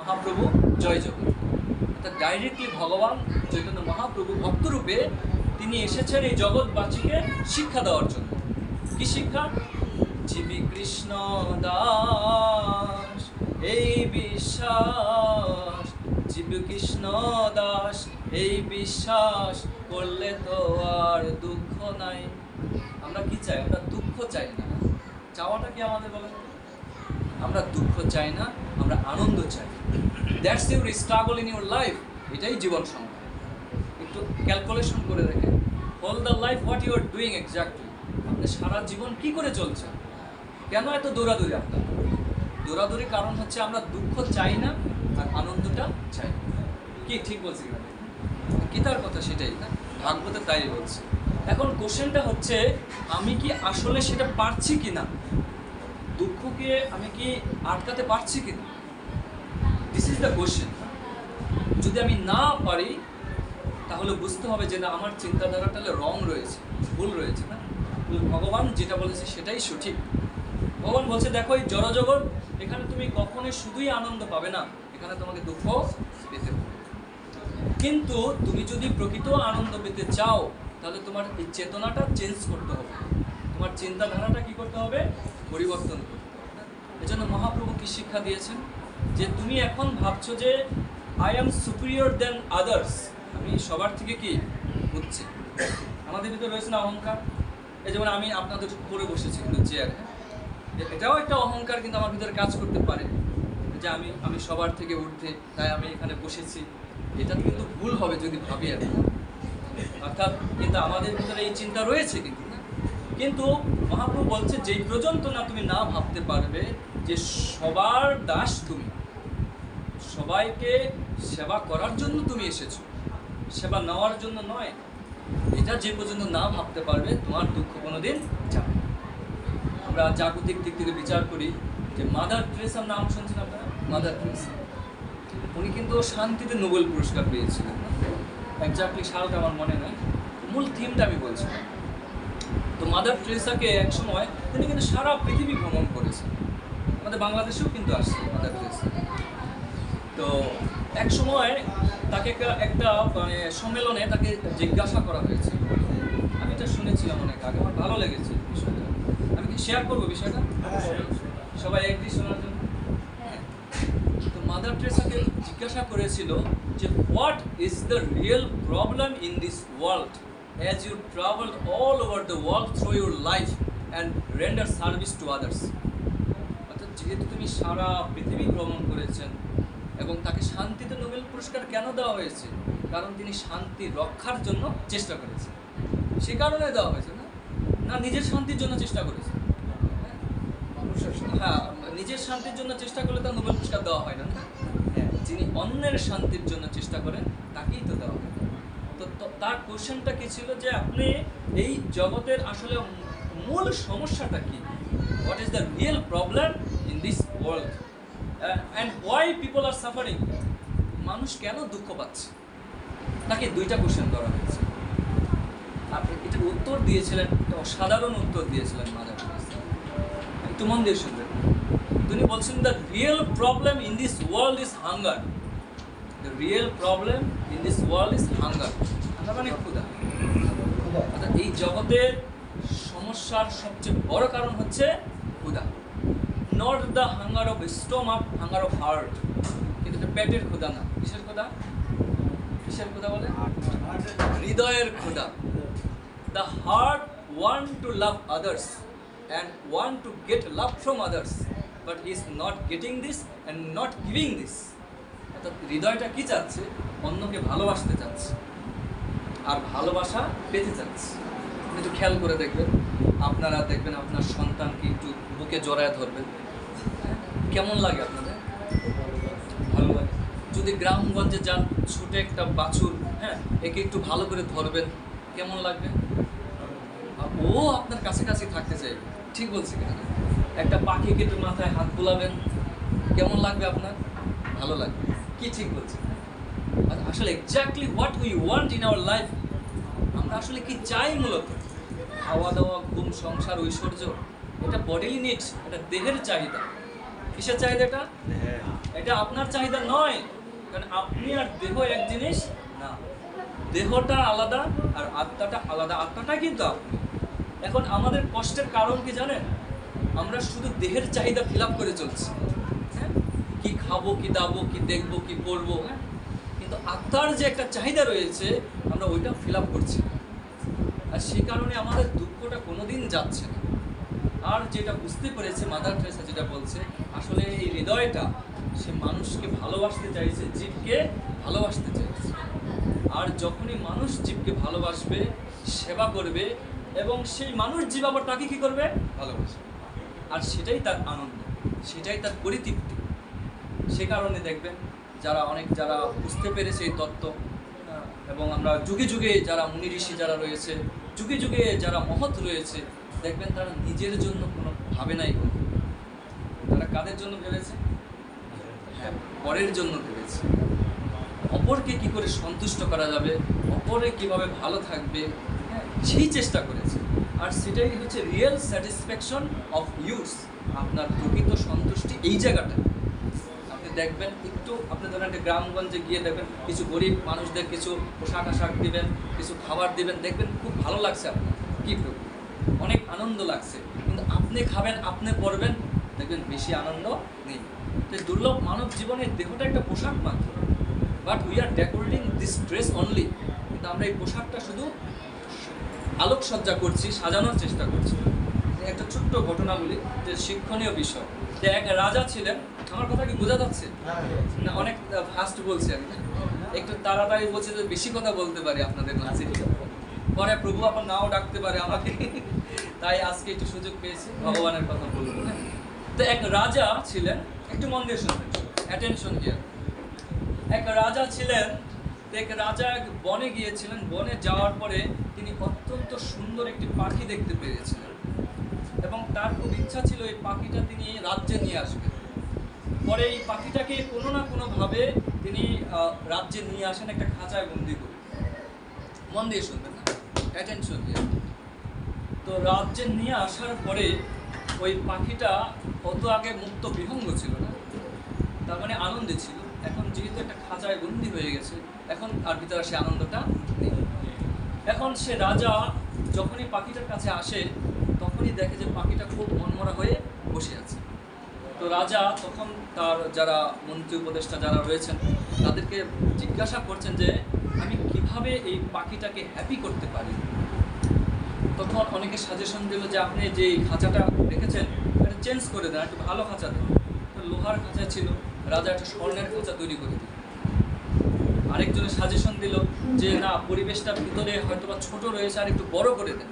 মহাপ্রভু, জয় জগৎ অর্থাৎ ডাইরেক্টলি ভগবান চৈতন্য মহাপ্রভু ভক্তরূপে তিনি এসেছেন এই জগৎবাসীকে শিক্ষা দেওয়ার জন্য। কি শিক্ষা? জীবী কৃষ্ণ দাস, এই বিশ্বাস। জীব কৃষ্ণ দাস, এই বিশ্বাস। করলে তো আর দুঃখ নাই। আমরা কি চাই? আমরা দুঃখ চাই না। চাওয়াটা কি আমাদের বলেন? আমরা দুঃখ চাই না, আমরা আনন্দ চাই। That's your struggle in your life এটাই জীবন সংগ্রাম। একটু ক্যালকুলেশন করে দেখেন। All the life what you are doing exactly আপনি সারা জীবন কি করে চলছেন কেন এত দৌড়াদৌড়ি আপনার? দৌড়াদৌড়ির কারণ হচ্ছে আমরা দুঃখ চাই না, আর আনন্দটা চাই কি ঠিক বলছি? গীতার কথা সেটাই, না? ভাগবতে তাই বলছে। এখন কোশ্চেনটা হচ্ছে, আমি কি আসলে সেটা পারছি কি না দুঃখকে আমি কি আটকাতে পারছি কি না দিস ইজ দ্য কোশ্চেন যদি আমি না পারি, তাহলে বুঝতে হবে যে না, আমার চিন্তাধারা তাহলে রং রয়েছে, ভুল রয়েছে, না? ভগবান যেটা বলেছে সেটাই সঠিক। ভগবান বলছে, দেখো এই জড়জগৎ, এখানে তুমি কখনোই শুধুই আনন্দ পাবে না, এখানে তোমাকে দুঃখ পেতে হবে। কিন্তু তুমি যদি প্রকৃত আনন্দ পেতে চাও, তাহলে তোমার এই চেতনাটা চেঞ্জ করতে হবে। তোমার চিন্তাধারাটা কি করতে হবে? পরিবর্তন করতে এজন্য মহাপ্রভু কি শিক্ষা দিয়েছেন? যে তুমি এখন ভাবছ যে I am superior than others আমি সবার থেকে কি? হচ্ছে আমাদের ভিতরে রয়েছে না অহংকার? এই যেমন আমি আপনাদের উপরে বসেছি কিন্তু চেয়ার হ্যাঁ? এটাও একটা অহংকার কিন্তু আমার ভিতরে কাজ করতে পারে। যে আমি আমি সবার থেকে উঠতে তাই আমি এখানে বসেছি। এটা কিন্তু ভুল হবে যদি ভাবি আর। অর্থাৎ কিন্তু আমাদের ভিতরে এই চিন্তা রয়েছে কিন্তু। কিন্তু মহাপ্রভু বলছে, যেই পর্যন্ত না তুমি না ভাবতে পারবে, যে সবার দাস তুমি। সবাইকে সেবা করার জন্য তুমি এসেছ। সেবা নেওয়ার জন্য নয়, এটা যে পর্যন্ত না ভাবতে পারবে, তোমার দুঃখ কোনোদিন যাবে আমরা জাগতিক দিক থেকে বিচার করি যে মাদার ট্রেসার নাম শুনছেন আপনারা? Mother Teresa. উনি কিন্তু শান্তিতে নোবেল পুরস্কার পেয়েছিলেন। একজাক্টলি সালটা আমার মনে নয় মূল থিমটা আমি বলছি তো মাদার ট্রেসাকে এক সময় তিনি কিন্তু সারা পৃথিবী ভ্রমণ করেছেন। আমাদের বাংলাদেশেও কিন্তু আসছে মাদার ট্রেসা। তো এক সময় তাকে একটা- একটা মানে সম্মেলনে তাকে জিজ্ঞাসা করা হয়েছে। আমি এটা শুনেছিলাম অনেক আগে আমার ভালো লেগেছে বিষয়টা। আমি কি শেয়ার করব বিষয়টা? সবাই একটি শোনার জন্য? হ্যাঁ। তো মাদার ট্রেসাকে জিজ্ঞাসা করেছিল যে what is the real problem in this world as you travel all over the world through your life and render service to others অর্থাৎ যেহেতু তুমি সারা পৃথিবী ভ্রমণ করেছেন এবং তাকে শান্তিতে নোবেল পুরস্কার কেন দেওয়া হয়েছে? কারণ তিনি শান্তি রক্ষার জন্য চেষ্টা করেছেন। সে কারণে দেওয়া হয়েছে না? না নিজের শান্তির জন্য চেষ্টা করেছে হ্যাঁ? নিজের শান্তির জন্য চেষ্টা করলে তার নোবেল পুরস্কার দেওয়া হয় না না? হ্যাঁ। যিনি অন্যের শান্তির জন্য চেষ্টা করেন তাকেই তো দেওয়া হয়। তো তার কোশ্চেনটা কি ছিল যে আপনি এই জগতের আসলে মূল সমস্যাটা কি? What is the real problem in this world and why people are suffering মানুষ কেন দুঃখ পাচ্ছে? তাকে দুইটা কোশ্চেন করা হয়েছে। আপনি এটার উত্তর দিয়েছিলেন অসাধারণ উত্তর দিয়েছিলেন মাদার। একটু মন দিয়ে শুনবেন। তিনি বলছেন the real problem in this world is hunger the real problem in this world is hunger hunger মানে ক্ষুধা। অর্থাৎ এই জগতের সমস্যার সবচেয়ে বড় কারণ হচ্ছে ক্ষুধা। Not the hunger of stomach hunger of heart এটা পেটের ক্ষুধা না। কিসের ক্ষুধা? কিসের ক্ষুধা বলে? হৃদয়ের ক্ষুধা। The heart want to love others and want to get love from others but is not getting this and not giving this অর্থাৎ হৃদয়টা কি চাচ্ছে? অন্যকে ভালোবাসতে চাচ্ছে। আর ভালোবাসা পেতে চাচ্ছে। আপনি একটু খেয়াল করে দেখবেন। আপনারা দেখবেন আপনার সন্তানকে একটু বুকে জড়ায় ধরবেন? কেমন লাগে আপনাদের? ভালো লাগে। যদি গ্রামগঞ্জে যান, ছোট একটা বাছুর হ্যাঁ একে একটু ভালো করে ধরবেন, কেমন লাগবে? ও আপনার কাছে কাছে থাকতে চাইবে। ঠিক বলছি কিনা? একটা পাখিকে একটু মাথায় হাত বুলাবেন, কেমন লাগবে আপনার? ভালো লাগবে। কি ঠিক বলছি আসলে exactly what we want in our life আমরা আসলে কি চাই মূলত? খাওয়া দাওয়া ঘুম সংসার ঐশ্বর্য এটা বডিলি নিডস এটা দেহের চাহিদা। কিসের চাহিদা এটা? এটা আপনার চাহিদা নয় কারণ আপনি আর দেহ এক জিনিস না। দেহটা আলাদা আর আত্মাটা আলাদা। আত্মাটা কিন্তু আপনি। এখন আমাদের কষ্টের কারণ কি জানেন? আমরা শুধু দেহের চাহিদা ফিল করে চলছি। হ্যাঁ? কি খাব, কি দাবো, কি দেখব, কি করব হ্যাঁ? কিন্তু আত্মার যে একটা চাহিদা রয়েছে, আমরা ওইটা ফিল আপ করছি। আর সেই কারণে আমাদের দুঃখটা কোনোদিন যাচ্ছে না। আর যেটা বুঝতে পেরেছে মাদার ট্রেসা যেটা বলছে, আসলে এই হৃদয়টা, সে মানুষকে ভালোবাসতে চাইছে, জীবকে ভালোবাসতে চাইছে। আর যখনই মানুষ জীবকে ভালোবাসবে, সেবা করবে, এবং সেই মানুষ জীব আবার তাকে কী করবে? ভালোবাসবে। আর সেটাই তার আনন্দ, সেটাই তার পরিতৃপ্তি। সে কারণে দেখবেন যারা অনেক যারা বুঝতে পেরেছে এই তত্ত্ব এবং আমরা যুগে যুগে যারা মুনি ঋষি যারা রয়েছে যুগে যুগে যারা মহৎ রয়েছে দেখবেন তারা নিজের জন্য কোনো ভাবে নাই। তারা কাদের জন্য ভেবেছে? হ্যাঁ, পরের জন্য ভেবেছে। অপরকে কি করে সন্তুষ্ট করা যাবে অপরে কীভাবে ভালো থাকবে হ্যাঁ, সেই চেষ্টা করেছে। আর সেটাই হচ্ছে রিয়েল স্যাটিসফ্যাকশন অফ ইউস আপনার প্রকৃত সন্তুষ্টি এই জায়গাটা আপনি দেখবেন, একটু আপনি ধরেন একটা গ্রামগঞ্জে গিয়ে দেখবেন কিছু গরিব মানুষদের কিছু পোশাক আশাক দিবেন, কিছু খাবার দিবেন, দেখবেন খুব ভালো লাগছে আপনার, কী অনেক আনন্দ লাগছে। কিন্তু আপনি খাবেন, আপনি পরবেন, দেখবেন বেশি আনন্দ নেই। তো দুর্লভ মানব জীবনের দেহটা একটা পোশাক মাত্র। But we are decorating this dress only কিন্তু আমরা এই পোশাকটা শুধু আলোকসজ্জা করছি, সাজানোর চেষ্টা করছি। একটা ছোট্ট ঘটনা বলি যে শিক্ষণীয় বিষয়। যে এক রাজা ছিলেন আমার কথা কি বোঝা যাচ্ছে? না অনেক ফাস্ট বলছি আমি একটু তাড়াতাড়ি বলছে যে বেশি কথা বলতে পারি আপনাদের মাঝে। পরে প্রভু আপনার নাও ডাকতে পারে আমাকে। তাই আজকে একটু সুযোগ পেয়েছি ভগবানের কথা বলব হ্যাঁ তো এক রাজা ছিলেন একটু মন দিয়ে শুনবেন অ্যাটেনশন দিয়ে। এক রাজা ছিলেন এক রাজা এক বনে গিয়েছিলেন। বনে যাওয়ার পরে তিনি অত্যন্ত সুন্দর একটি পাখি দেখতে পেয়েছিলেন। এবং তার খুব ইচ্ছা ছিল এই পাখিটা তিনি রাজ্যে নিয়ে আসবেন। পরে এই পাখিটাকে কোনো না কোনোভাবে তিনি রাজ্যে নিয়ে আসেন একটা খাঁচায় বন্দি করে। মন দিয়ে শুনবেন না অ্যাটেনশন দিয়ে। তো রাজ্যে নিয়ে আসার পরে ওই পাখিটা অত আগে মুক্ত বিহঙ্গ ছিল না, তার মানে আনন্দে ছিল। এখন যেহেতু একটা খাঁচায় বন্দি হয়ে গেছে, এখন আর ভিতরে সে আনন্দটা নেই। এখন সে রাজা যখনই পাখিটার কাছে আসে তখনই দেখে যে পাখিটা খুব মনমরা হয়ে বসে আছে। তো রাজা তখন তার যারা মন্ত্রী উপদেষ্টা যারা রয়েছেন, তাদেরকে জিজ্ঞাসা করছেন যে, আমি কীভাবে এই পাখিটাকে হ্যাপি করতে পারি? তখন অনেকে সাজেশন দিল যে, আপনি যে খাঁচাটা রেখেছেন, এটা চেঞ্জ করে দেন, একটু ভালো খাঁচা দেন। লোহার খাঁচা ছিল, রাজা একটা স্বর্ণের খাঁচা তৈরি করে দিল আরেকজনের সাজেশন দিল যে, না, পরিবেশটা ভিতরে হয়তো বা ছোট রয়েছে, আর একটু বড় করে দেন।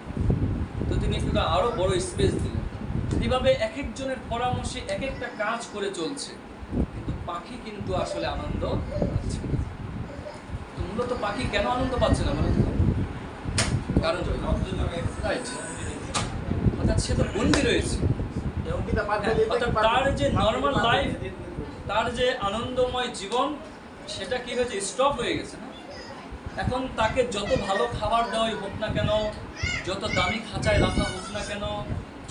তো তিনি একটু আরও বড় স্পেস দিলেন। এইভাবে এক একজনের পরামর্শে এক একটা কাজ করে চলছে। কিন্তু পাখি কিন্তু আসলে আনন্দ পাচ্ছে তো মূলত পাখি কেন আনন্দ পাচ্ছে না বলুন কারণ অর্থাৎ সে তো বন্দি রয়েছে। হ্যাঁ, তার যে নর্মাল লাইফ তার যে আনন্দময় জীবন সেটা কি হয়েছে? স্টপ হয়ে গেছে এখন তাকে যত ভালো খাবার দেওয়াই হোক না কেন, যত দামি খাঁচায় রাখা হোক না কেন,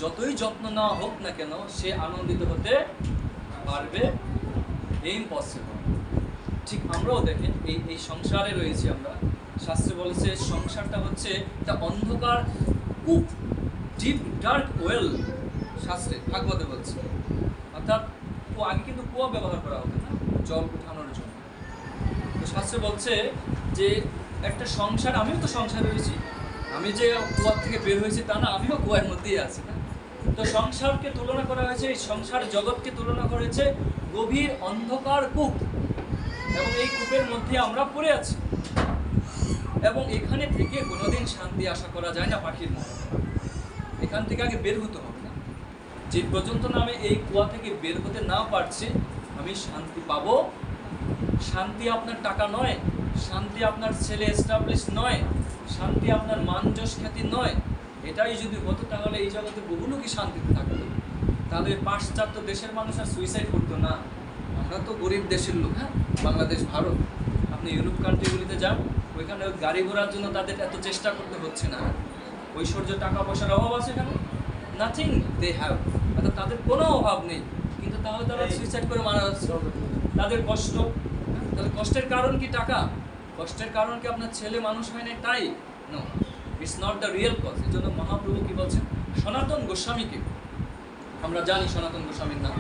যতই যত্ন নেওয়া হোক না কেন, সে আনন্দিত হতে পারবে ইম্পসিবল ঠিক আমরাও দেখেন, এই এই সংসারে রয়েছি আমরা। শাস্ত্রে বলেছে, সংসারটা হচ্ছে একটা অন্ধকার কূপ ডিপ ডার্ক ওয়েল শাস্ত্রে ভাগবতে বলছে। অর্থাৎ আগে কিন্তু কুয়া ব্যবহার করা হতো না। জল শাস্ত্রে বলছে যে একটা সংসার, আমিও তো সংসারে রয়েছি। আমি যে কুয়ার থেকে বের হয়েছি তা না, আমিও কুয়ার মধ্যেই আছি। না তো সংসারকে তুলনা করা হয়েছে, এই সংসার জগৎকে তুলনা করা হয়েছে গভীর অন্ধকার কূপ। এবং এই কূপের মধ্যে আমরা পড়ে আছি। এবং এখানে থেকে কোনোদিন শান্তি আশা করা যায় না পাখির মতো। এখান থেকে আগে বের হতে হবে না। যে পর্যন্ত না আমি এই কুয়া থেকে বের হতে না পারছি, আমি শান্তি পাবো শান্তি আপনার টাকা নয় শান্তি আপনার ছেলে এস্টাবলিশ নয় শান্তি আপনার মান যশ খ্যাতি নয়। এটাই যদি হতো তাহলে এই জগতে বহু লোকই শান্তিতে থাকতো? তাহলে পাশ্চাত্য দেশের মানুষ আর সুইসাইড করতো না। আমরা তো গরিব দেশের লোক হ্যাঁ? বাংলাদেশ ভারত। আপনি ইউরোপ কান্ট্রিগুলিতে যান ওইখানে ওই গাড়ি ঘোড়ার জন্য তাদের এত চেষ্টা করতে হচ্ছে না। ঐশ্বর্য টাকা পয়সার অভাব আছে কেন নাথিং দে হ্যাভ অর্থাৎ তাদের কোনো অভাব নেই। কিন্তু তাহলে তারা সুইসাইড করে মারা যাচ্ছে। তাদের কষ্ট তাহলে কষ্টের কারণ কি টাকা? কষ্টের কারণ কি আপনার ছেলে মানুষ হয় না তাই? No it's not the real cause এই জন্য মহাপ্রভু কি বলছেন? সনাতন গোস্বামীকে। আমরা জানি সনাতন গোস্বামীর নাম।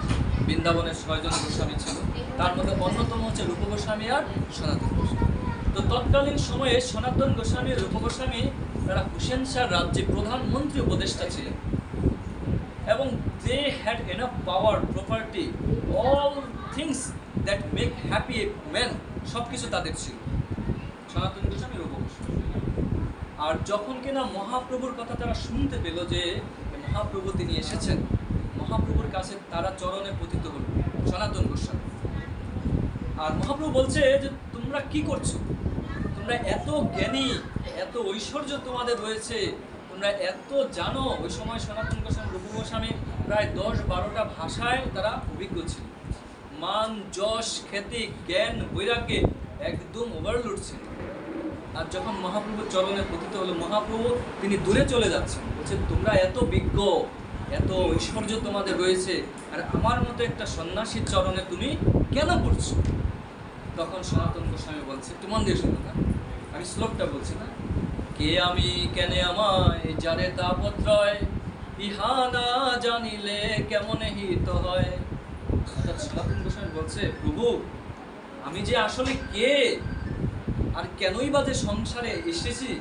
বৃন্দাবনের ছয়জন গোস্বামী ছিল। তার মধ্যে অন্যতম হচ্ছে রূপ গোস্বামী আর সনাতন গোস্বামী। তো তৎকালীন সময়ে সনাতন গোস্বামী, রূপ গোস্বামী, তারা হুসেন শাহ রাজ্যে প্রধানমন্ত্রী উপদেষ্টা ছিলেন। They had enough power property all things that make happy a man সব কিছু তাদের ছিল। সনাতন গোস্বামী গোস্বামী আর যখন কিনা মহাপ্রভুর কথা তারা শুনতে পেল যে মহাপ্রভু তিনি এসেছেন, মহাপ্রভুর কাছে তারা চরণে পতিত হল, সনাতন গোস্বামী। আর মহাপ্রভু বলছে যে, তোমরা কি করছ? তোমরা এত জ্ঞানী, এত ঐশ্বর্য তোমাদের রয়েছে তোমরা এত জানো? ওই সময় সনাতন গোস্বামী রূপ গোস্বামী প্রায় দশ বারোটা ভাষায় তারা অভিজ্ঞ ছিল। মান, যশ, খ্যাতি, জ্ঞান, বৈরাগ্যে একদম ওভারলোড ছিল। আর যখন মহাপ্রভুর চরণে পতিত হলো, মহাপ্রভু, তিনি দূরে চলে যাচ্ছেন। বলছে, তোমরা এত বিজ্ঞ, এত ঐশ্বর্য তোমাদের রয়েছে, আর আমার মতো একটা সন্ন্যাসীর চরণে তুমি কেন পড়ছো? তখন সনাতন গোস্বামী বলছে, একটু মন দিয়ে না। আমি শ্লোকটা বলছি না। কে আমি, কেনে আমায় যারে তাপত্রয় ইহা না জানিলে কেমন হিত হয়? অর্থাৎ গোস্বামী বলছে, প্রভু, আমি যে আসলে কে? আর কেনই বা যে সংসারে এসেছি?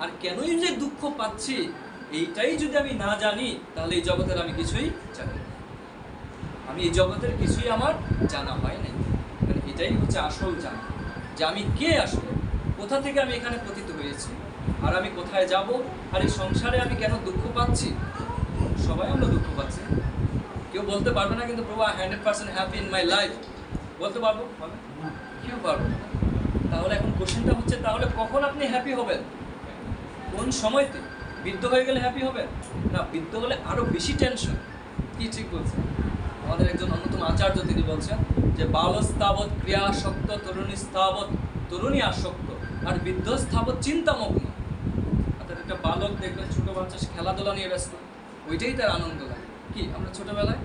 আর কেনই যে দুঃখ পাচ্ছি? এইটাই যদি আমি না জানি, তাহলে এই জগতের আমি কিছুই জানি। আমি এই জগতের কিছুই আমার জানা হয় না কারণ এটাই হচ্ছে আসল জানা। যে আমি কে আসলে? কোথা থেকে আমি এখানে পতিত হয়েছি? আর আমি কোথায় যাব? আর এই সংসারে আমি কেন দুঃখ পাচ্ছি? সবাই আমরা দুঃখ পাচ্ছি। কেউ বলতে পারবে না, কিন্তু প্রভু I hundred percent happy in my life বলতে পারব? কেউ পারবে তাহলে এখন কোশ্চেনটা হচ্ছে, তাহলে কখন আপনি হ্যাপি হবেন? কোন সময়তে? বৃদ্ধ হয়ে গেলে হ্যাপি হবেন? না, বৃদ্ধ হলে আরও বেশি টেনশন কি ঠিক বলছেন? আমাদের একজন অন্যতম আচার্য তিনি বলছেন যে, বালস্তাবৎ ক্রিয়াসক্ত তরুণী স্থাবৎ, তরুণী আসক্ত। আর বৃদ্ধ স্থাবৎ চিন্তামগ্ন। একটা বালক দেখবেন ছোট বাচ্চা খেলাধুলা নিয়ে ব্যস্ত। ওইটাই তার আনন্দ লাগে। কি, আমরা ছোটবেলায়?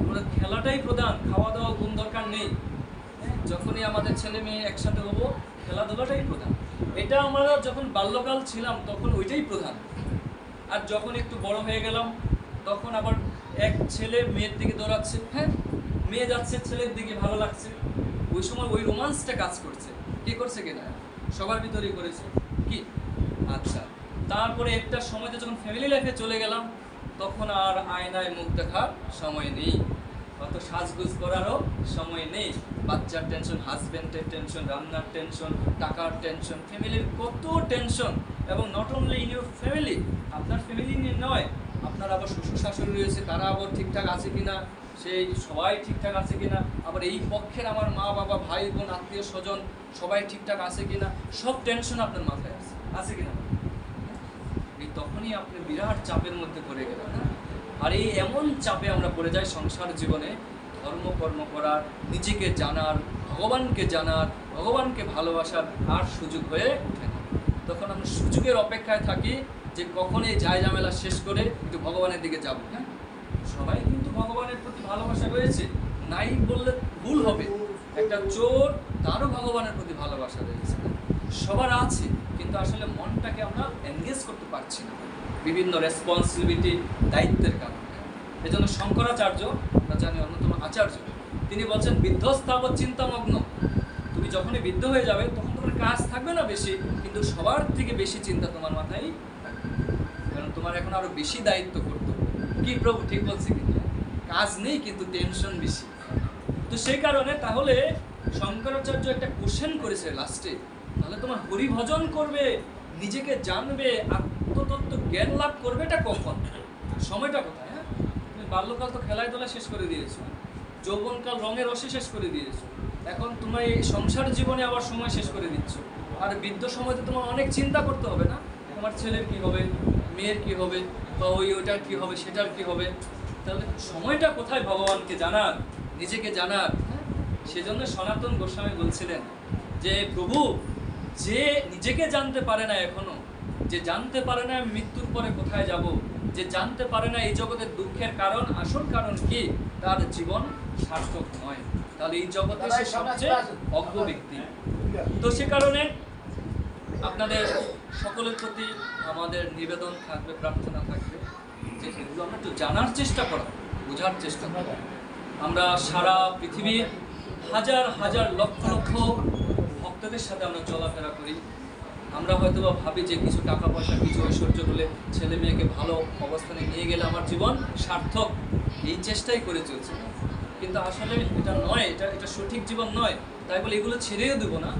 আমরা খেলাটাই প্রধান খাওয়া দাওয়া ঘুম দরকার নেই। যখনই আমাদের ছেলে মেয়ে একসাথে হব, খেলাধুলাটাই প্রধান। এটা আমরা যখন বাল্যকাল ছিলাম, তখন ওইটাই প্রধান। আর যখন একটু বড় হয়ে গেলাম, তখন আবার এক ছেলে মেয়ের দিকে দৌড়াচ্ছে হ্যাঁ? মেয়ে যাচ্ছে, ছেলের দিকে ভালো লাগছে। ওই সময় ওই রোমান্সটা কাজ করছে। কি করছে কিনা সবার ভিতরেই করেছে। কি? আচ্ছা। তারপরে একটা সময়তে যখন ফ্যামিলি লাইফে চলে গেলাম, তখন আর আয়নায় মুখ দেখার সময় নেই। অত সাজগুজ করারও সময় নেই। বাচ্চার টেনশন হাজব্যান্ডের টেনশন রান্নার টেনশন টাকার টেনশন ফ্যামিলির কত টেনশন এবং not only in your family আপনার ফ্যামিলি নিয়ে নয়, আপনার আবার শ্বশুর শাশুড়ি রয়েছে, তারা আবার ঠিকঠাক আছে কিনা, সেই সবাই ঠিকঠাক আছে কিনা, আবার এই পক্ষের আমার মা বাবা, ভাই বোন, আত্মীয় স্বজন সবাই ঠিকঠাক আছে কিনা, সব টেনশন আপনার মাথায় আছে। আছে কিনা? এই তখনই আপনি বিরাট চাপের মধ্যে পড়ে গেলেন হ্যাঁ? আর এই এমন চাপে আমরা পড়ে যাই সংসার জীবনে, ধর্ম, কর্ম করার, নিজেকে জানার, ভগবানকে জানার, ভগবানকে ভালোবাসার আর সুযোগ হয়ে ওঠে না। তখন আমরা সুযোগের অপেক্ষায় থাকি যে কখন এই যায় ঝামেলা শেষ করে একটু ভগবানের দিকে যাব হ্যাঁ? সবাই কিন্তু ভগবানের প্রতি ভালোবাসা রয়েছে, নাই বললে ভুল হবে। একটা চোর, তারও ভগবানের প্রতি ভালোবাসা রয়েছে সবার আছে, কিন্তু আসলে মনটাকে আমরা এনগেজ করতে পারছি না। বিভিন্ন রেসপন্সিবিলিটি দায়িত্বের কারণে। এজন্য শঙ্করাচার্য, আমরা জানি অন্যতম আচার্য, তিনি বলছেন বিধ্বস্থাবত চিন্তামগ্ন। তুমি যখনই বৃদ্ধ হয়ে যাবে, তখন তোমার কাজ থাকবে না বেশি, কিন্তু সবার থেকে বেশি চিন্তা তোমার মাথায় কারণ তোমার এখন আরও বেশি দায়িত্ব করতে। কি প্রভু, ঠিক বলছে কিন্তু কাজ নেই, কিন্তু টেনশন বেশি। তো সেই কারণে তাহলে শঙ্করাচার্য একটা কোশ্চেন করেছে লাস্টে তাহলে তোমার হরিভজন করবে, নিজেকে জানবে আত্মতত্ত্ব জ্ঞান লাভ করবে এটা কখন? সময়টা কোথায় হ্যাঁ? তুমি বাল্যকাল তো খেলায় তোলা শেষ করে দিয়েছ। যৌবনকাল রঙের রসে শেষ করে দিয়েছ। এখন তোমার এই সংসার জীবনে আবার সময় শেষ করে দিচ্ছ। আর বৃদ্ধ সময়তে তোমার অনেক চিন্তা করতে হবে না? তোমার ছেলের কি হবে? মেয়ের কি হবে? বা ওই ওইটার কি হবে? সেটার কি হবে? তাহলে সময়টা কোথায় ভগবানকে জানার? নিজেকে জানার হ্যাঁ? সেজন্য সনাতন গোস্বামী বলছিলেন যে, প্রভু, যে নিজেকে জানতে পারে না এখনও যে জানতে পারে না মৃত্যুর পরে কোথায় যাব যে জানতে পারে না এই জগতের দুঃখের কারণ আসল কারণ কি তার জীবন সার্থক নয়। তাহলে এই জগতে সে সবচেয়ে অজ্ঞ ব্যক্তি। তো সে কারণে আপনাদের সকলের প্রতি আমাদের নিবেদন থাকবে প্রার্থনা থাকবে যে এগুলো আমরা একটু জানার চেষ্টা করা বোঝার চেষ্টা করা আমরা সারা পৃথিবীর হাজার হাজার লক্ষ লক্ষ ভক্তদের সাথে আমরা চলাফেরা করি। আমরা হয়তো বা ভাবি যে কিছু টাকা পয়সা, কিছু ঐশ্বর্য হলে ছেলে মেয়েকে ভালো অবস্থানে নিয়ে গেলে আমার জীবন সার্থক। এই চেষ্টাই করে চলছে। কিন্তু আসলে এটা নয়, এটা এটা সঠিক জীবন নয়। তাই বলে এগুলো ছেড়েও দেবো না।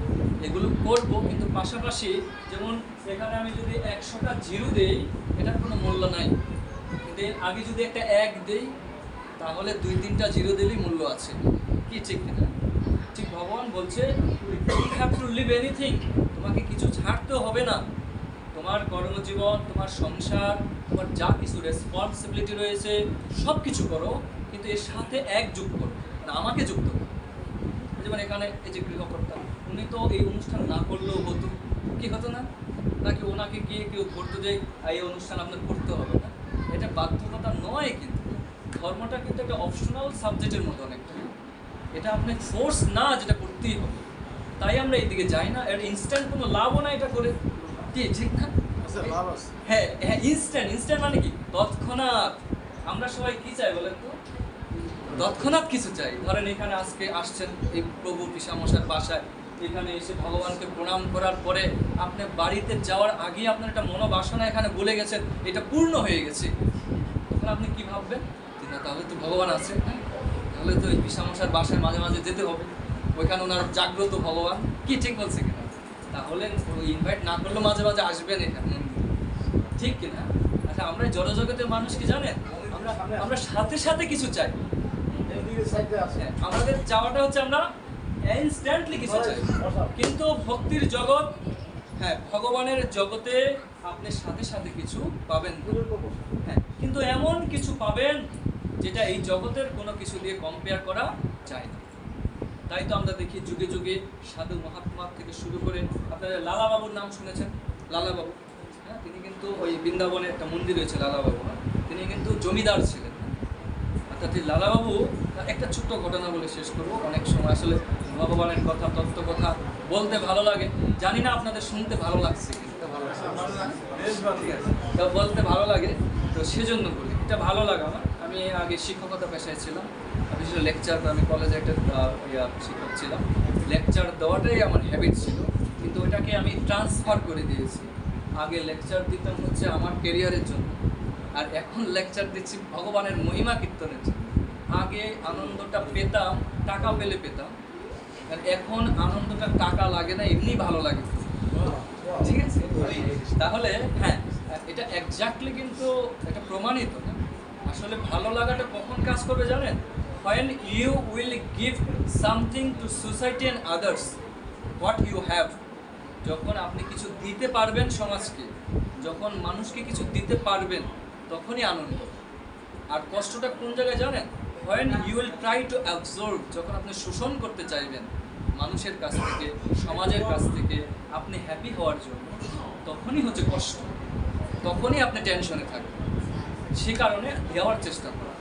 এগুলো করব, কিন্তু পাশাপাশি যেমন এখানে আমি যদি একশোটা জিরো দেই, এটার কোনো মূল্য নাই। কিন্তু আগে যদি একটা এক দেই, তাহলে দুই তিনটা জিরো দিলেই মূল্য আছে। কি ঠিক কিনা? ঠিক ভগবান বলছে you have to leave anything তোমাকে কিছু ছাড়তে হবে না। তোমার কর্মজীবন, তোমার সংসার, তোমার যা কিছু রেসপন্সিবিলিটি রয়েছে সব কিছু করো, কিন্তু এর সাথে এক যুক্ত করো মানে আমাকে যুক্ত করো। যেমন এখানে এই যে গৃহকর্তা, উনি তো এই অনুষ্ঠান না করলেও হতো। কি হতো না? নাকি ওনাকে গিয়ে কেউ ধরতো যে এই অনুষ্ঠান আপনার করতে হবে না। এটা বাধ্যকতা নয় কিন্তু। ধর্মটা কিন্তু একটা অপশনাল সাবজেক্টের মতো অনেকটা। এটা আপনি ফোর্স না যেটা করতেই হবে। তাই আমরা এইদিকে যাই না এর ইনস্ট্যান্ট কোনো লাভও না এটা করে। কি ঠিক না? হ্যাঁ হ্যাঁ ইনস্ট্যান্ট ইনস্ট্যান্ট মানে কি? তৎক্ষণাৎ। আমরা সবাই কি চাই বলেন তো? তৎক্ষণাৎ কিছু চাই। ধরেন এখানে আজকে আসছেন এই প্রভু পিসামশার বাসায়। এখানে এসে ভগবানকে প্রণাম করার পরে আপনি বাড়িতে যাওয়ার আগে আপনার একটা মনোবাসনা এখানে বলে গেছেন এটা পূর্ণ হয়ে গেছে। তখন আপনি কি ভাববেন? না তাহলে তো ভগবান আছে হ্যাঁ? তাহলে তো এই পিসামশার বাসায় মাঝে মাঝে যেতে হবে। ওইখানে ওনার জাগ্রত ভগবান। কি ঠিক বলছে কিনা? তাহলে ইনভাইট না করলেও মাঝে মাঝে আসবেন এখানে। ঠিক কিনা? আচ্ছা আমরা জনজগতের মানুষ কি জানেন? আমরা আমরা সাথে সাথে কিছু চাই। হ্যাঁ, আমাদের চাওয়াটা হচ্ছে আমরা ইনস্ট্যান্টলি কিছু চাই। কিন্তু ভক্তির জগৎ হ্যাঁ ভগবানের জগতে আপনি সাথে সাথে কিছু পাবেন হ্যাঁ কিন্তু এমন কিছু পাবেন যেটা এই জগতের কোনো কিছু দিয়ে কম্পেয়ার করা যায় না। তাই তো আমরা দেখি যুগে যুগে সাধু মহাত্মা থেকে শুরু করে আপনারা লালা বাবুর নাম শুনেছেন? লালা বাবু হ্যাঁ তিনি কিন্তু ওই বৃন্দাবনে একটা মন্দির রয়েছে লালা বাবু? তিনি কিন্তু জমিদার ছিলেন। অর্থাৎ এই লালাবাবু একটা ছোট্ট ঘটনা বলে শেষ করব। অনেক সময় আসলে ভগবানের কথা তত্ত্ব কথা বলতে ভালো লাগে। জানি না আপনাদের শুনতে ভালো লাগছে কি। ভালো লাগছে। ঠিক বলতে ভালো লাগে তো সেজন্য বলি। এটা ভালো লাগে আমার আমি আগে শিক্ষকতা পেশায় ছিলাম। বিশেষ লেকচার আমি কলেজে একটা শিক্ষক ছিলাম। লেকচার দেওয়াটাই আমার হ্যাবিট ছিল। কিন্তু ওটাকে আমি ট্রান্সফার করে দিয়েছি। আগে লেকচার দিতাম হচ্ছে আমার কেরিয়ারের জন্য। আর এখন লেকচার দিচ্ছি ভগবানের মহিমা কীর্তনের জন্য। আগে আনন্দটা পেতাম, টাকা পেলে পেতাম। আর এখন আনন্দটা টাকা লাগে না, এমনি ভালো লাগে। ঠিক আছে? তাহলে হ্যাঁ এটা একজাক্টলি কিন্তু এটা প্রমাণিত আসলে ভালো লাগাটা কখন কাজ করবে জানেন? When you will give something to society and others, what you have? যখন আপনি কিছু দিতে পারবেন সমাজকে, যখন মানুষকে কিছু দিতে পারবেন, তখনই আনন্দ। আর কষ্টটা কোন জায়গায় জানেন? When you will try to absorb, যখন আপনি শোষণ করতে চাইবেন মানুষের কাছ থেকে, সমাজের কাছ থেকে, আপনি হ্যাপি হওয়ার জন্য, তখনই হচ্ছে কষ্ট। তখনই আপনি টেনশনে থাকবেন। সে কারণে দেওয়ার চেষ্টা করা।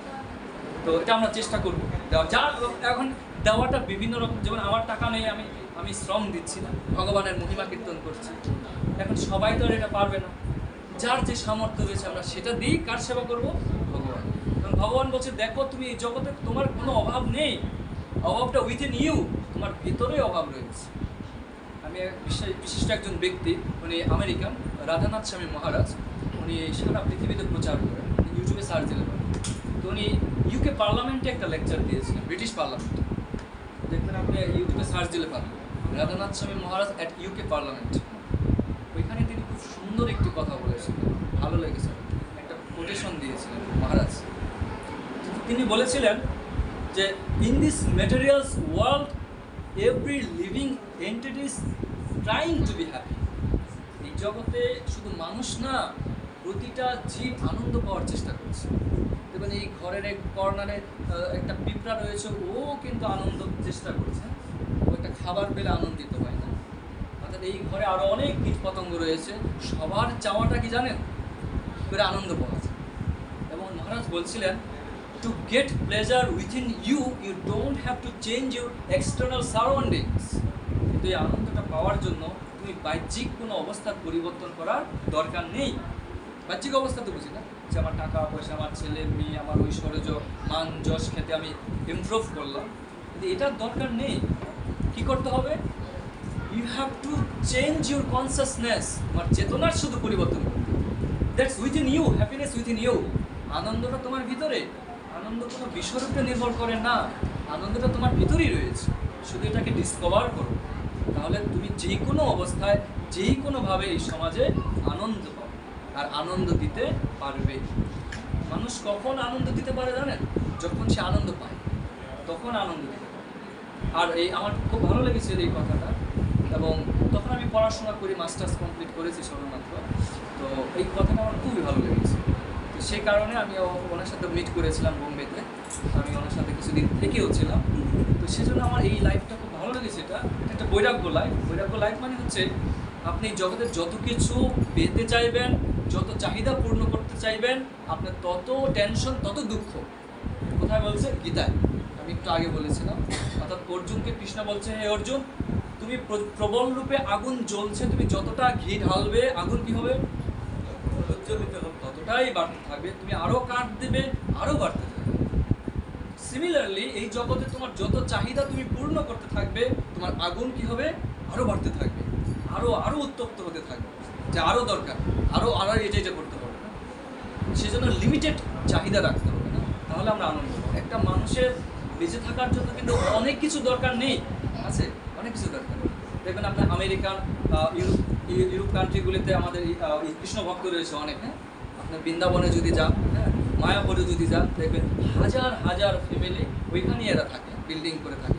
তো এটা আমরা চেষ্টা করব। দেওয়া যা এখন দেওয়াটা বিভিন্ন রকম, যেমন আমার টাকা নেই, আমি আমি শ্রম দিচ্ছি না, ভগবানের মহিমা কীর্তন করছি। এখন সবাই তো আর এটা পারবে না। যার যে সামর্থ্য রয়েছে আমরা সেটা দিয়েই কার সেবা করব? ভগবান। কারণ ভগবান বলছে, দেখো, তুমি এই জগতে তোমার কোনো অভাব নেই। অভাবটা উইথিন ইউ তোমার ভিতরেই অভাব রয়েছে। আমি বিশিষ্ট একজন ব্যক্তি, উনি আমেরিকান, রাধানাথ স্বামী মহারাজ। উনি সারা পৃথিবীতে প্রচার করেন, ইউটিউবে সার্চ দিলে পারেন। উনি ইউকে পার্লামেন্টে একটা লেকচার দিয়েছিলেন ব্রিটিশ পার্লামেন্টে দেখবেন আপনি ইউটিউবে সার্চ দিলে পাবেন। রাধানাথ স্বামী মহারাজ অ্যাট ইউকে পার্লামেন্ট ওইখানে তিনি খুব সুন্দর একটি কথা বলেছিলেন। ভালো লেগেছে। একটা কোটেশন দিয়েছিলেন মহারাজ। তিনি বলেছিলেন যে in this materials world every living entities trying to be happy এই জগতে শুধু মানুষ না, প্রতিটা জীব আনন্দ পাওয়ার চেষ্টা করছে। দেখবেন এই ঘরের এক কর্নারে একটা পিঁপড়া রয়েছে, ও কিন্তু আনন্দ চেষ্টা করছে। ও একটা খাবার পেলে আনন্দিত হয় না। অর্থাৎ এই ঘরে আরও অনেক কীট পতঙ্গ রয়েছে, সবার চাওয়াটা কি জানেন? করে আনন্দ পাওয়া যায়। এবং মহারাজ বলছিলেন, to get pleasure within you you don't have to change your external surroundings. কিন্তু এই আনন্দটা পাওয়ার জন্য তুমি বাহ্যিক কোনো অবস্থার পরিবর্তন করার দরকার নেই। বাহ্যিক অবস্থা তো বুঝি না। যে আমার টাকা, পয়সা, আমার ছেলে, মেয়ে, আমার ঐশ্বর্য, মান, যশ খেতে আমি ইমপ্রুভ করলাম। কিন্তু এটার দরকার নেই। কি করতে হবে? You have to change your consciousness তোমার চেতনার শুধু পরিবর্তন that's within you happiness within you আনন্দটা তোমার ভিতরে। আনন্দ কোনো উপরে নির্ভর করে না। আনন্দটা তোমার ভিতরেই রয়েছে। শুধু এটাকে ডিসকভার করো। তাহলে তুমি যে কোনো অবস্থায় যেই কোনোভাবে এই সমাজে আনন্দ পাবে। আর আনন্দ দিতে পারবে। মানুষ কখন আনন্দ দিতে পারে জানেন? যখন সে আনন্দ পায়, তখন আনন্দ দিতে পারে। আর এই আমার খুব ভালো লেগেছে এই কথাটা। এবং তখন আমি পড়াশোনা করি, মাস্টার্স কমপ্লিট করেছি সবেমাত্র। তো এই কথাটা আমার খুবই ভালো লেগেছে। তো সেই কারণে আমি ওনার সাথে মিট করেছিলাম বোম্বেতে। আমি ওনার সাথে কিছুদিন থেকেও ছিলাম। তো সেজন্য আমার এই লাইফটা খুব ভালো লেগেছে। এটা একটা বৈরাগ্য লাইফ বৈরাগ্য লাইফ মানে হচ্ছে আপনি জগতের যত কিছু পেতে চাইবেন যত চাহিদা পূর্ণ করতে চাইবেন, আপনার তত টেনশন তত দুঃখ। কোথায় বলছে? গীতায়। আমি একটু আগে বলেছিলাম। অর্থাৎ অর্জুনকে কৃষ্ণ বলছে, হে অর্জুন, তুমি প্রবল রূপে আগুন জ্বলছে, তুমি যতটা ঘি ঢালবে, আগুন কি হবে? হবে। ততটাই বাড়তে থাকবে। তুমি আরও কাঠ দেবে, আরও বাড়তে থাকবে। সিমিলারলি এই জগতে তোমার যত চাহিদা তুমি পূর্ণ করতে থাকবে, তোমার আগুন কি হবে? আরও বাড়তে থাকবে। আরও আরও উত্তপ্ত হতে থাকবে। যে আরও দরকার আরও আরও এটা এটা করতে হবে, না? সেজন্য লিমিটেড চাহিদা রাখতে হবে, না? তাহলে আমরা আনন্দ একটা মানুষের বেঁচে থাকার জন্য কিন্তু অনেক কিছু দরকার নেই, আছে? অনেক কিছু দরকার দেখবেন আপনার আমেরিকান ইউরোপ ইউ- ইউরোপ কান্ট্রিগুলিতে আমাদের কৃষ্ণ ভক্ত রয়েছে অনেক হ্যাঁ? আপনার বৃন্দাবনে যদি যান হ্যাঁ? মায়াপুরে যদি যান, দেখবেন হাজার হাজার ফ্যামিলি ওইখানেই এরা থাকে বিল্ডিং করে থাকে।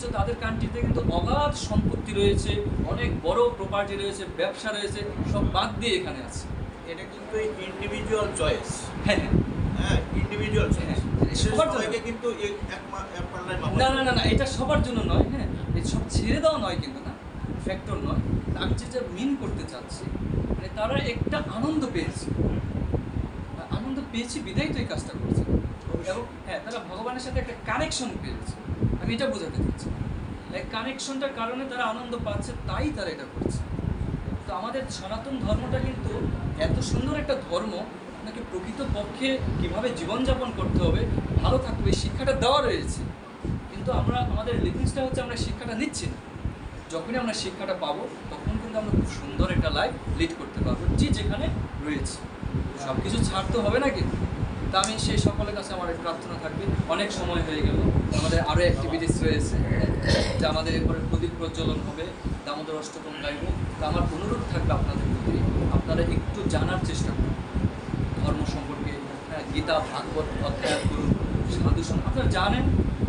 অথচ তাদের কান্ট্রিতে কিন্তু অগাধ সম্পত্তি রয়েছে অনেক বড় প্রপার্টি রয়েছে ব্যবসা রয়েছে সব বাদ দিয়ে এখানে আছে। এটা কিন্তু ইন্ডিভিজুয়াল চয়েস হ্যাঁ হ্যাঁ। হ্যাঁ ইন্ডিভিজুয়াল চয়েস হ্যাঁ, সবার জন্য। কিন্তু না না না না এটা সবার জন্য নয় হ্যাঁ। সব ছেড়ে দেওয়া নয় কিন্তু না। ফ্যাক্টর নয়। আমি যেটা মিন করতে চাচ্ছি মানে তারা একটা আনন্দ পেয়েছে। আনন্দ পেয়েছে বিধাই তো এই কাজটা করছে। এবং হ্যাঁ তারা ভগবানের সাথে একটা কানেকশন পেয়েছে। আমি এটা বোঝাতে চাচ্ছি। এই কানেকশনটার কারণে তারা আনন্দ পাচ্ছে, তাই তারা এটা করছে। তো আমাদের সনাতন ধর্মটা কিন্তু এত সুন্দর একটা ধর্ম, আপনাকে প্রকৃত পক্ষে কীভাবে জীবনযাপন করতে হবে, ভালো থাকবে শিক্ষাটা দেওয়া রয়েছে। কিন্তু আমরা, আমাদের লিভিংসটা হচ্ছে আমরা শিক্ষাটা নিচ্ছি না। যখনই আমরা শিক্ষাটা পাবো, তখন কিন্তু আমরা খুব সুন্দর একটা লাইফ লিড করতে পারব, যে যেখানে রয়েছে। সব কিছু ছাড়তে হবে না কিন্তু। তা আমি সেই সকলের কাছে আমার প্রার্থনা থাকবে। অনেক সময় হয়ে গেল। আমাদের আরও অ্যাক্টিভিটিস রয়েছে। যে আমাদের এরপরে প্রদীপ প্রজ্বলন হবে। দামোদর অষ্টকম গাইব। তা আমার অনুরোধ থাকবে আপনাদের প্রতি আপনারা একটু জানার চেষ্টা করুন। ধর্ম সম্পর্কে হ্যাঁ, গীতা ভাগবত অধ্যয়ন করুন সাধু আপনারা জানেন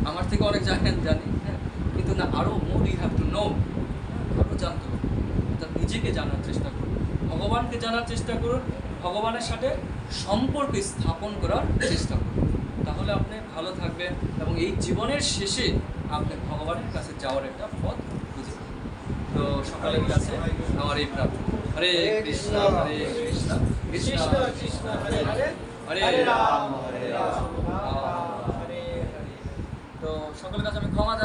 আমার থেকে অনেক জানেন জানি হ্যাঁ। কিন্তু না আরও more you have to know আরও জানতে হবে। নিজেকে জানার চেষ্টা করুন। ভগবানকে জানার চেষ্টা করুন। ভগবানের সাথে সম্পর্ক স্থাপন করার চেষ্টা করুন। তাহলে আপনি ভালো থাকবেন এবং এই জীবনের শেষে আপনি ভগবানের কাছে যাওয়ার একটা পথ খুঁজে। তো সকালের কাছে আমার এই প্রার্থনা। হরে কৃষ্ণ হরে কৃষ্ণ কৃষ্ণ কৃষ্ণ, হরে হরে হরে রাম হরে রাম। তো সকলের কাছে আমি ক্ষমা